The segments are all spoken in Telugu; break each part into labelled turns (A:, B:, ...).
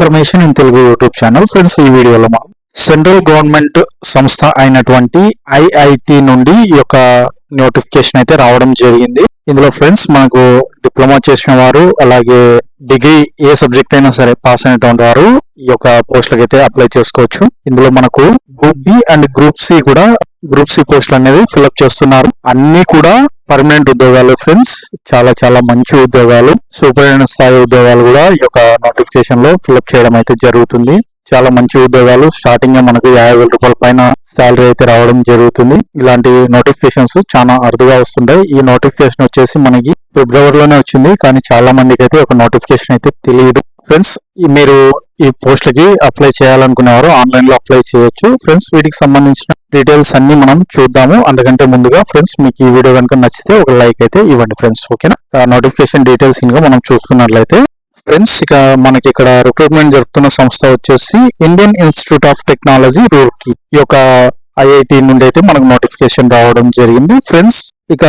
A: Information in Telugu YouTube channel friends ఈ వీడియోలో మనం సెంట్రల్ గవర్నమెంట్ సంస్థ అయినటువంటి ఐఐటి నుండి ఈ యొక్క నోటిఫికేషన్ అయితే రావడం జరిగింది. ఇందులో ఫ్రెండ్స్ మనకు డిప్లొమా చేసిన వారు అలాగే డిగ్రీ ఏ సబ్జెక్ట్ అయినా సరే పాస్ అయినటువంటి వారు ఈ యొక్క పోస్టులకు అయితే అప్లై చేసుకోవచ్చు. ఇందులో మనకు group B and group C కూడా గ్రూప్ సి పోస్టులు అనేది ఫిల్అప్ చేస్తున్నారు. అన్ని కూడా పర్మనెంట్ ఉద్యోగాలు ఫ్రెండ్స్ చాలా చాలా మంచి ఉద్యోగాలు. సూపరింటెండెంట్ స్థాయి ఉద్యోగాలు కూడా ఈ యొక్క నోటిఫికేషన్లో ఫిల్అప్ చేయడం అయితే జరుగుతుంది. చాలా మంచి ఉద్యోగాలు. స్టార్టింగ్ మనకు యాభై వేల రూపాయల పైన శాలరీ అయితే రావడం జరుగుతుంది. ఇలాంటి నోటిఫికేషన్స్ చాలా అరుదుగా వస్తుంటాయి. ఈ నోటిఫికేషన్ వచ్చేసి మనకి ఫిబ్రవరిలోనే వచ్చింది. కానీ చాలా మందికి అయితే ఒక నోటిఫికేషన్ అయితే తెలియదు. ఫ్రెండ్స్ మీరు ఈ పోస్టులకి అప్లై చేయాలనుకునేవారు ఆన్లైన్లో అప్లై చేయొచ్చు. ఫ్రెండ్స్ వీటికి సంబంధించిన డీటెయిల్స్ అన్ని మనం చూద్దాము. అందుకంటే ముందుగా ఫ్రెండ్స్ మీకు ఈ వీడియో కనుక నచ్చితే ఒక లైక్ అయితే ఇవ్వండి ఫ్రెండ్స్ ఓకేనా నోటిఫికేషన్ డీటెయిల్స్ ఇంకా మనం చూసుకున్నట్లయితే ఫ్రెండ్స్ ఇక మనకి ఇక్కడ రిక్రూట్మెంట్ జరుపుతున్న సంస్థ వచ్చేసి Indian Institute of Technology Roorkee ఈ యొక్క ఐఐటి నుండి అయితే మనకు నోటిఫికేషన్ రావడం జరిగింది. ఫ్రెండ్స్ ఇక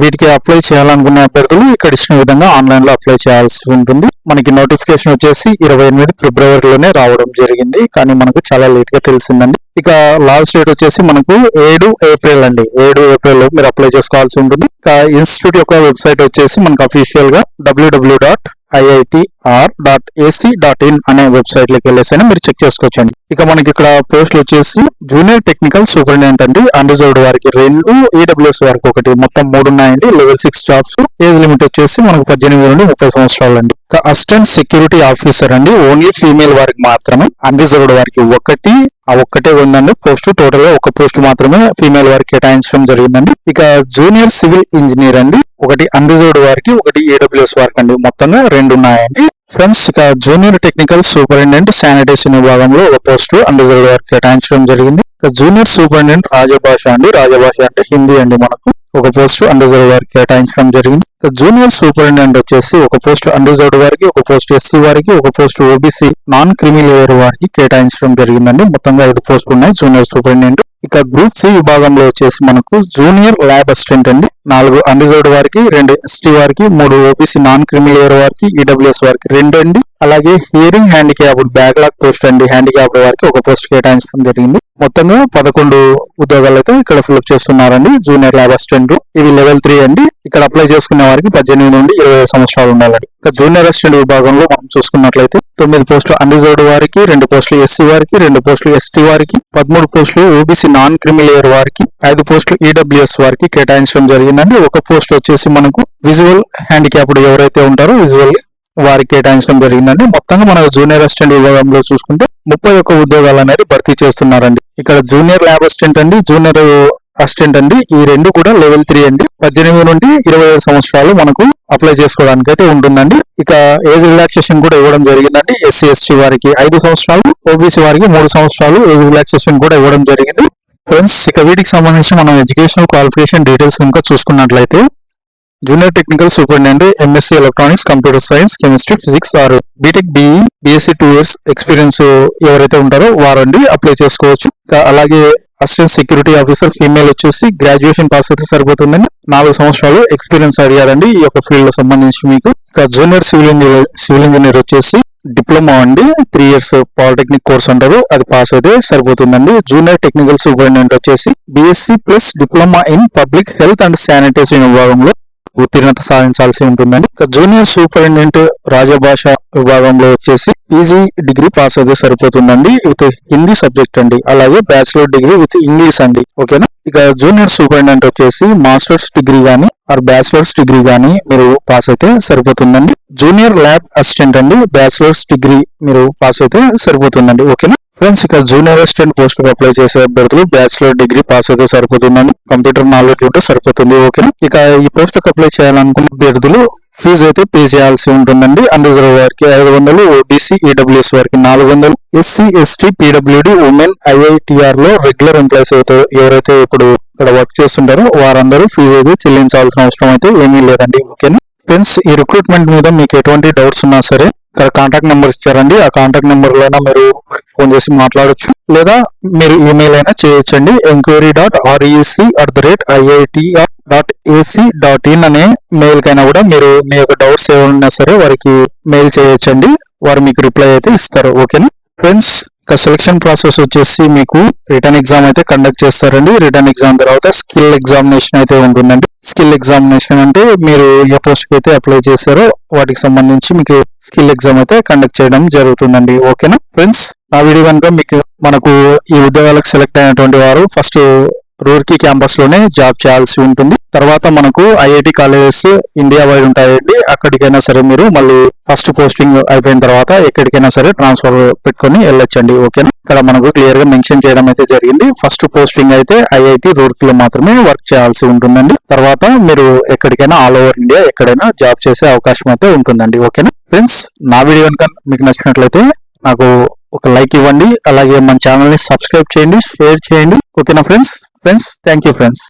A: వీటికి అప్లై చేయాలనుకునే అభ్యర్థులు ఇక్కడ ఇచ్చిన విధంగా ఆన్లైన్లో అప్లై చేయాల్సి ఉంటుంది. మనకి నోటిఫికేషన్ వచ్చేసి ఇరవై ఎనిమిది ఫిబ్రవరిలోనే రావడం జరిగింది. కానీ మనకు చాలా లేట్గా తెలిసిందండి. ఇక లాస్ట్ డేట్ వచ్చేసి మనకు ఏడు ఏప్రిల్ అండి. ఏడు ఏప్రిల్లో మీరు అప్లై చేసుకోవాల్సి ఉంటుంది. ఇక ఇన్స్టిట్యూట్ యొక్క వెబ్సైట్ వచ్చేసి మనకు అఫీషియల్గా W W dot IIT R dot AC dot in అనే వెబ్సైట్లోకి వెళ్ళేసి మీరు చెక్ చేసుకోవచ్చండి. ఇక మనకి ఇక్కడ పోస్టులు వచ్చేసి జూనియర్ టెక్నికల్ సూపరింటెండెంట్ అండి. అన్రిజర్వ్డ్ వారికి రెండు ఈడబ్ల్యూఎస్ వారికి ఒకటి. మొత్తం మూడు ఉన్నాయండి. Level six jobs age limit వచ్చేసి మనకు పద్దెనిమిది నుండి ముప్పై సంవత్సరాలు అండి అసిస్టెంట్ సెక్యూరిటీ ఆఫీసర్ అండి. ఓన్లీ ఫీమేల్ వారికి మాత్రమే అన్రిజర్వ్డ్ వారికి ఒకటి ఆ ఒక్కటే ఉందండి. పోస్ట్ టోటల్గా ఒక పోస్ట్ మాత్రమే ఫీమేల్ వారికి కేటాయించడం జరిగిందండి. ఇక జూనియర్ సివిల్ ఇంజనీర్ అండి. ఒకటి అన్రిజర్వ్డ్ వారికి ఒకటి ఏడబ్ల్యూఎస్ వారికి అండి. మొత్తంగా రెండు ఉన్నాయండి. ఫ్రెండ్స్ ఇక జూనియర్ టెక్నికల్ సూపరింటెండెంట్ శానిటేషన్ విభాగంలో ఒక పోస్ట్ అన్రిజర్వ్డ్ వర్క్ కేటాయించడం జరిగింది. ఇక జూనియర్ సూపరింటెండెంట్ రాజభాష అండి. రాజభాష అంటే హిందీ అండి మనకు. ఒక పోస్ట్ అన్రిజర్వ్డ్ వారికి కేటాయించడం జరిగింది. ఇక జూనియర్ సూపరింటెండెంట్ వచ్చేసి ఒక పోస్ట్ అన్రిజర్వ్డ్ వారికి ఒక పోస్ట్ ఎస్సీ వారికి ఒక పోస్ట్ ఓబీసీ నాన్ క్రిమిలేయర్ వారికి కేటాయించడం జరిగిందండి. మొత్తంగా ఐదు పోస్టులు ఉన్నాయి జూనియర్ సూపరింటెండెంట్. ఇక గ్రూప్ సి విభాగంలో వచ్చేసి మనకు జూనియర్ ల్యాబ్ అసిస్టెంట్ అండి. నాలుగు అన్రిజర్వ్డ్ వారికి రెండు ఎస్టీ వారికి మూడు ఓబీసీ నాన్ క్రిమిలేయర్ వారికి ఈడబ్ల్యూఎస్ వారికి రెండు అండి. అలాగే హియరింగ్ హ్యాండిక్యాప్డ్ బ్యాక్లాగ్ పోస్ట్ అండి. హ్యాండిక్యాప్డ్ వారికి ఒక పోస్ట్ కేటాయించడం జరిగింది. మొత్తంగా పదకొండు ఉద్యోగాలు అయితే ఇక్కడ ఫిల్అప్ చేస్తున్నారండి. జూనియర్ ల్యాబ్ అసిస్టెంట్ ఇవి లెవెల్ త్రీ అండి. ఇక్కడ అప్లై చేసుకునే వారికి పద్దెనిమిది నుండి ఇరవై సంవత్సరాలు ఉండాలండి. ఇక జూనియర్ అసిస్టెంట్ విభాగంలో మనం చూసుకున్నట్లయితే తొమ్మిది పోస్టులు అన్రిజర్వ్డ్ వారికి రెండు పోస్టులు ఎస్సీ వారికి రెండు పోస్టులు ఎస్టీ వారికి పదమూడు పోస్టులు ఓబీసీ నాన్ క్రిమిలేయర్ వారికి ఐదు పోస్టులు ఈడబ్ల్యూఎస్ వారికి కేటాయించడం జరిగిందండి. ఒక పోస్ట్ వచ్చేసి మనకు విజువల్ హ్యాండిక్యాప్డ్ ఎవరైతే ఉంటారో విజువల్ వారికి కేటాయించడం జరిగిందండి. మొత్తంగా మన జూనియర్ అసిస్టెంట్ విభాగంలో చూసుకుంటే ముప్పై ఒక్క ఉద్యోగాలు అనేది భర్తీ చేస్తున్నారండి. ఇక్కడ జూనియర్ ల్యాబ్ అసిస్టెంట్ అండి జూనియర్ అసిస్టెంట్ అండి ఈ రెండు కూడా లెవెల్ త్రీ అండి. పద్దెనిమిది నుండి ఇరవై ఐదు సంవత్సరాలు మనకు అప్లై చేసుకోవడానికి అయితే ఉంటుందండి. ఇక ఏజ్ రిలాక్సేషన్ కూడా ఇవ్వడం జరిగిందండి. ఎస్సీ ఎస్టీ వారికి ఐదు సంవత్సరాలు ఓబీసీ వారికి మూడు సంవత్సరాలు ఏజ్ రిలాక్సేషన్ కూడా ఇవ్వడం జరిగింది. ఫ్రెండ్స్ ఇక వీటికి సంబంధించి మనం ఎడ్యుకేషనల్ క్వాలిఫికేషన్ డీటెయిల్స్ కనుక చూసుకున్నట్లయితే junior technical superintendent MSc electronics computer science chemistry physics or BTech BE BSc two years experience ఎవరైతే ఉంటారో వారండి అప్లై చేసుకోవచ్చు. అలాగే అసిస్టెంట్ సెక్యూరిటీ ఆఫీసర్ ఫీమేల్ వచ్చేసి గ్రాడ్యుయేషన్ పాస్ అయితే సరిపోతుందండి. నాలుగు సంవత్సరాలు ఎక్స్పీరియన్స్ అడిగారండి ఈ యొక్క ఫీల్డ్లో సంబంధించి మీకు. ఇక junior civil engineer civil engineer వచ్చేసి డిప్లొమా అండి. త్రీ ఇయర్స్ పాలిటెక్నిక్ కోర్స్ అంటారు. అది పాస్ అయితే సరిపోతుందండి. జూనియర్ టెక్నికల్ సూపరింటెండెంట్ వచ్చేసి BSc plus diploma in public health and sanitation విభాగంలో ఉత్తీర్ణత సాధించాల్సి ఉంటుందండి ఇక జూనియర్ సూపరింటెండెంట్ రాజభాష విభాగంలో వచ్చేసి పీజీ డిగ్రీ పాస్ అయితే సరిపోతుందండి విత్ హిందీ సబ్జెక్ట్ అండి. అలాగే బ్యాచిలర్ డిగ్రీ విత్ ఇంగ్లీష్ అండి. ఓకేనా? ఇక జూనియర్ సూపరింటెండెంట్ వచ్చేసి మాస్టర్స్ డిగ్రీ గానీ ఆర్ బ్యాచిలర్స్ డిగ్రీ గానీ మీరు పాస్ అయితే సరిపోతుందండి. జూనియర్ ల్యాబ్ అసిస్టెంట్ అండి బ్యాచిలర్స్ డిగ్రీ మీరు పాస్ అయితే సరిపోతుందండి. ఓకేనా? ఫ్రెండ్స్ ఇక జూనియర్ అసిస్టెంట్ పోస్ట్ అప్లై చేసే అభ్యర్థులు బ్యాచిలర్ డిగ్రీ పాస్ అయితే సరిపోతుందండి. కంప్యూటర్ నాలెడ్జ్ ఉంటే సరిపోతుంది ఓకేనా ఇక ఈ పోస్ట్ అప్లై చేయాలనుకున్న అభ్యర్థులు ఫీజు అయితే పే చేయాల్సి ఉంటుందండి. అన్రిజర్వ్ వారికి ఐదు వందలు ఓబీసీ ఈడబ్ల్యూఎస్ వారికి నాలుగు వందలు. ఎస్సీ ఎస్టీ పీడబ్ల్యూడి ఉమెన్ ఐఐటిఆర్లో రెగ్యులర్ ఎంప్లాయీస్ అయితే ఎవరైతే ఇప్పుడు ఇక్కడ వర్క్ చేస్తుంటారో వారందరూ ఫీజు అయితే చెల్లించాల్సిన అవసరం అయితే ఏమీ లేదండి ఓకేనా ఫ్రెండ్స్ ఈ రిక్రూట్మెంట్ మీద మీకు ఎటువంటి డౌట్స్ ఉన్నా సరే ఇక్కడ కాంటాక్ట్ నెంబర్ ఇచ్చారండి. ఆ కాంటాక్ట్ నెంబర్ లోన మీరు ఫోన్ చేసి మాట్లాడచ్చు. లేదా మీరు ఈమెయిల్ అయినా చేయొచ్చండి. Enquiry dot REC at the rate IITR dot AC dot in అనే మెయిల్ కైనా కూడా మీరు మీ యొక్క డౌట్స్ ఏమైనా సరే వారికి మెయిల్ చేయొచ్చండి. వారు మీకు రిప్లై అయితే ఇస్తారు. ఓకేనా ఫ్రెండ్స్ ఇక సెలక్షన్ ప్రాసెస్ వచ్చేసి మీకు రిటర్న్ ఎగ్జామ్ అయితే కండక్ట్ చేస్తారండి. రిటర్న్ ఎగ్జామ్ తర్వాత స్కిల్ ఎగ్జామినేషన్ అయితే ఉంటుందండి. స్కిల్ ఎగ్జామినేషన్ అంటే మీరు ఏ పోస్ట్కి అయితే అప్లై చేశారో వాటికి సంబంధించి మీకు స్కిల్ ఎగ్జామ్ అయితే కండక్ట్ చేయడం జరుగుతుందండి. ఓకేనా ఫ్రెండ్స్ నా వీడియో కనుక మీకు మనకు ఈ ఉద్యోగాలకు సెలెక్ట్ అయినటువంటి వారు ఫస్ట్ రూర్కీ క్యాంపస్లోనే జాబ్ చేయాల్సి ఉంటుంది. తర్వాత మనకు ఐఐటి కాలేజెస్ ఇండియా వైడ్ ఉంటాయండి. అక్కడికైనా సరే మీరు మళ్ళీ ఫస్ట్ పోస్టింగ్ అయిపోయిన తర్వాత ఎక్కడికైనా సరే ట్రాన్స్ఫర్ పెట్టుకుని వెళ్ళొచ్చండి. ఓకేనా? ఇక్కడ మనకు క్లియర్గా మెన్షన్ చేయడం అయితే జరిగింది. ఫస్ట్ పోస్టింగ్ అయితే ఐఐటి రూర్కీలో మాత్రమే వర్క్ చేయాల్సి ఉంటుందండి. తర్వాత మీరు ఎక్కడికైనా ఆల్ ఓవర్ ఇండియా ఎక్కడైనా జాబ్ చేసే అవకాశం అయితే ఉంటుందండి. ఓకేనా? ఫ్రెండ్స్ నా వీడియో కనుక మీకు నచ్చినట్లయితే నాకు ఒక లైక్ ఇవ్వండి. అలాగే మన ఛానల్ని సబ్స్క్రైబ్ చేయండి షేర్ చేయండి. ఓకేనా friends? Friends thank you friends.